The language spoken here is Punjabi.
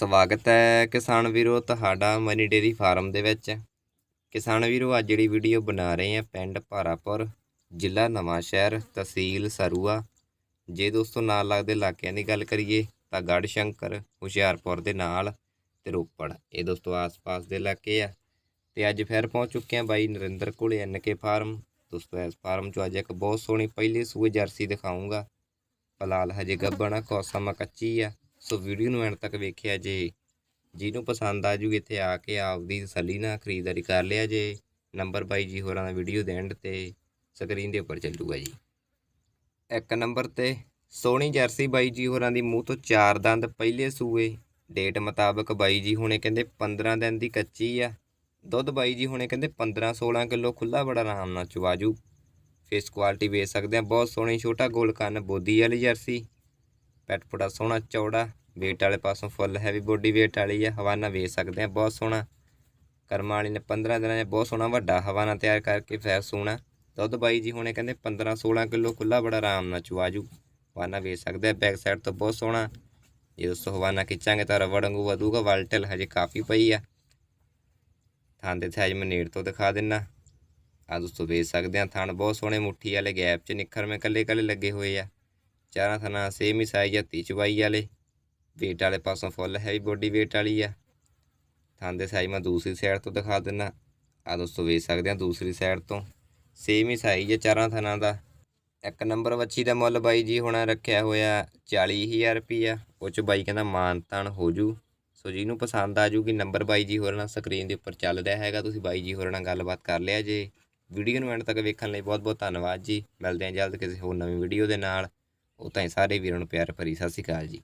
ਸਵਾਗਤ ਹੈ ਕਿਸਾਨ ਵੀਰੋ ਤੁਹਾਡਾ ਮਨੀ ਡੇਰੀ ਫਾਰਮ ਦੇ ਵਿੱਚ। ਕਿਸਾਨ ਵੀਰੋ, ਅੱਜ ਜਿਹੜੀ ਵੀਡੀਓ ਬਣਾ ਰਹੇ ਹਾਂ ਪਿੰਡ ਭਾਰਾਪੁਰ, ਜ਼ਿਲ੍ਹਾ ਨਵਾਂਸ਼ਹਿਰ ਤਹਿਸੀਲ ਸਰੂਆ। ਜੇ ਦੋਸਤੋ ਨਾਲ ਲੱਗਦੇ ਇਲਾਕਿਆਂ ਦੀ ਗੱਲ ਕਰੀਏ ਤਾਂ ਗੜ੍ਹ ਸ਼ੰਕਰ ਹੁਸ਼ਿਆਰਪੁਰ ਦੇ ਨਾਲ ਤੇ ਰੋਪੜ। ਇਹ ਦੋਸਤੋ ਆਸ-ਪਾਸ ਦੇ ਇਲਾਕੇ ਆ। ਤੇ ਅੱਜ ਫਿਰ ਪਹੁੰਚ ਚੁੱਕੇ ਆ ਬਾਈ ਨਰਿੰਦਰ ਕੋਲੇ ਐਨਕੇ ਫਾਰਮ। ਦੋਸਤੋ ਇਸ ਫਾਰਮ 'ਚੋਂ ਅੱਜ ਇੱਕ ਬਹੁਤ ਸੋਹਣੀ ਪਹਿਲੀ ਸੂਏ ਜਰਸੀ ਦਿਖਾਉਂਗਾ ਫਲਾਲ ਹਜੇ ਗੱਬਣਾ ਕੌਸਮਾ ਕੱਚੀ ਆ। ਸੋ ਵੀਡੀਓ ਨੂੰ ਐਂਡ ਤੱਕ ਵੇਖਿਆ ਜੇ। ਜਿਹਨੂੰ ਪਸੰਦ ਆ ਜੂਗੀ ਇੱਥੇ ਆ ਕੇ ਆਪਦੀ ਤਸੱਲੀ ਨਾਲ ਖਰੀਦਦਾਰੀ ਕਰ ਲਿਆ ਜੇ। ਨੰਬਰ ਬਾਈ ਜੀ ਹੋਰਾਂ ਦਾ ਵੀਡੀਓ ਦੇ ਐਂਡ ਤੇ ਸਕਰੀਨ ਦੇ ਉੱਪਰ ਚੱਲੂਗਾ ਜੀ। ਇੱਕ ਨੰਬਰ ਤੇ ਸੋਹਣੀ ਜਰਸੀ ਬਾਈ ਜੀ ਹੋਰਾਂ ਦੀ ਮੂੰਹ ਤੋਂ ਚਾਰ ਦੰਦ ਪਹਿਲੇ ਸੂਏ। ਡੇਟ ਮੁਤਾਬਕ ਬਾਈ ਜੀ ਹੁਣੇ ਕਹਿੰਦੇ 15 ਦਿਨ ਦੀ ਕੱਚੀ ਆ। ਦੁੱਧ ਬਾਈ ਜੀ ਹੁਣੇ ਕਹਿੰਦੇ 15 16 ਕਿਲੋ ਖੁੱਲਾ ਬੜਾ ਆਰਾਮ ਨਾਲ ਚਵਾਜੂ ਫੇਸ ਕੁਆਲਿਟੀ ਵੇਚ ਸਕਦੇ ਆ। ਬਹੁਤ ਸੋਹਣੀ ਛੋਟਾ ਗੋਲ ਕੰਨ ਬੋਦੀ ਵਾਲੀ ਜਰਸੀ। ਪੈਟ ਪੁੜਾ ਸੋਹਣਾ, ਚੌੜਾ, weight ਵਾਲੇ ਪਾਸੋਂ ਫੁੱਲ ਹੈਵੀ ਬੋਡੀ weight ਵਾਲੀ ਆ ਹਵਾਨਾ ਵੇਚ ਸਕਦੇ ਆ, ਬਹੁਤ ਸੋਹਣਾ। ਕਰਮਾਂ ਵਾਲੀ ਨੇ 15 ਦਿਨਾਂ 'ਚ ਬਹੁਤ ਸੋਹਣਾ ਵੱਡਾ ਹਵਾਨਾ ਤਿਆਰ ਕਰਕੇ ਫੈਰ ਸੋਹਣਾ। ਦੁੱਧ ਬਾਈ ਜੀ ਹੁਣੇ ਕਹਿੰਦੇ 15 16 ਕਿਲੋ ਖੁੱਲਾ ਬੜਾ ਆਰਾਮ ਨਾਲ ਚਵਾਜੂ ਹਵਾਨਾ ਵੇਚ ਸਕਦੇ ਆ ਬੈਕ ਸਾਈਡ ਤੋਂ ਬਹੁਤ ਸੋਹਣਾ। ਜੇ ਦੋਸਤੋ ਹਵਾਨਾ ਖਿੱਚਾਂਗੇ ਤਾਂ ਰਵੜ ਵਾਂਗੂ ਵਧੂਗਾ ਵਲਟਲ ਹਜੇ ਕਾਫੀ ਪਈ ਆ। ਥਾਂ ਦੇ ਸਾਈਜ਼ ਮੈਂ ਨੇੜ ਤੋਂ ਦਿਖਾ ਦਿੰਨਾ। ਆ ਦੋਸਤੋ ਵੇਚ ਸਕਦੇ ਆ ਥਣ ਬਹੁਤ ਸੋਹਣੇ ਮੁੱਠੀ ਵਾਲੇ ਗੈਪ 'ਚ ਨਿੱਖਰ ਮੇ ਕੱਲੇ ਕੱਲੇ ਲੱਗੇ ਹੋਏ ਆ। ਚਾਰਾਂ ਥਣਾ ਸੇਮ ਹੀ ਸਾਈਜ਼ ਆ ਤੀ ਚਵਾਈ ਵਾਲੇ। weight ਵਾਲੇ ਪਾਸੋਂ ਫੁੱਲ ਹੈਵੀ ਬੋਡੀ weight ਵਾਲੀ ਆ। ਥਣ ਦੇ ਸਾਈਜ਼ ਮੈਂ ਦੂਸਰੀ ਸਾਈਡ ਤੋਂ ਦਿਖਾ ਦਿੰਨਾ। ਆ ਦੋਸਤੋ ਵੇਚ ਸਕਦੇ ਆ ਦੂਸਰੀ ਸਾਈਡ ਤੋਂ। ਸੇਮ ਹੀ ਸਾਈਜ਼ ਆ ਚਾਰਾਂ ਥਣਾਂ ਦਾ। ਇੱਕ ਨੰਬਰ ਵੱਛੀ ਦਾ ਮੁੱਲ ਬਾਈ ਜੀ ਹੋਣਾ ਰੱਖਿਆ ਹੋਇਆ 40000 ਰੁਪਈਆ। ਉਹ ਚ ਬਾਈ ਕਹਿੰਦਾ ਮਾਨ ਤਾਨ ਹੋ ਜੂ ਸੋ ਜਿਹਨੂੰ ਪਸੰਦ ਆ ਜੂਗੀ ਨੰਬਰ ਬਾਈ ਜੀ ਹੋਰ ਨਾਲ ਸਕਰੀਨ ਦੇ ਉੱਪਰ ਚੱਲ ਰਿਹਾ ਹੈਗਾ। ਤੁਸੀਂ ਬਾਈ ਜੀ ਹੋਰਾਂ ਨਾਲ ਗੱਲਬਾਤ ਕਰ ਲਿਆ ਜੇ। ਵੀਡੀਓ ਨੂੰ ਐਂਡ ਤੱਕ ਵੇਖਣ ਲਈ ਬਹੁਤ ਬਹੁਤ ਧੰਨਵਾਦ ਜੀ। ਮਿਲਦੇ ਹਾਂ ਜਲਦ ਕਿਸੇ ਹੋਰ ਨਵੀਂ ਵੀਡੀਓ ਦੇ ਨਾਲ। ਉਹ ਤਾਂ ਸਾਰੇ ਵੀਰਾਂ ਨੂੰ ਪਿਆਰ ਭਰੀ ਸਤਿ ਸ਼੍ਰੀ ਅਕਾਲ ਜੀ।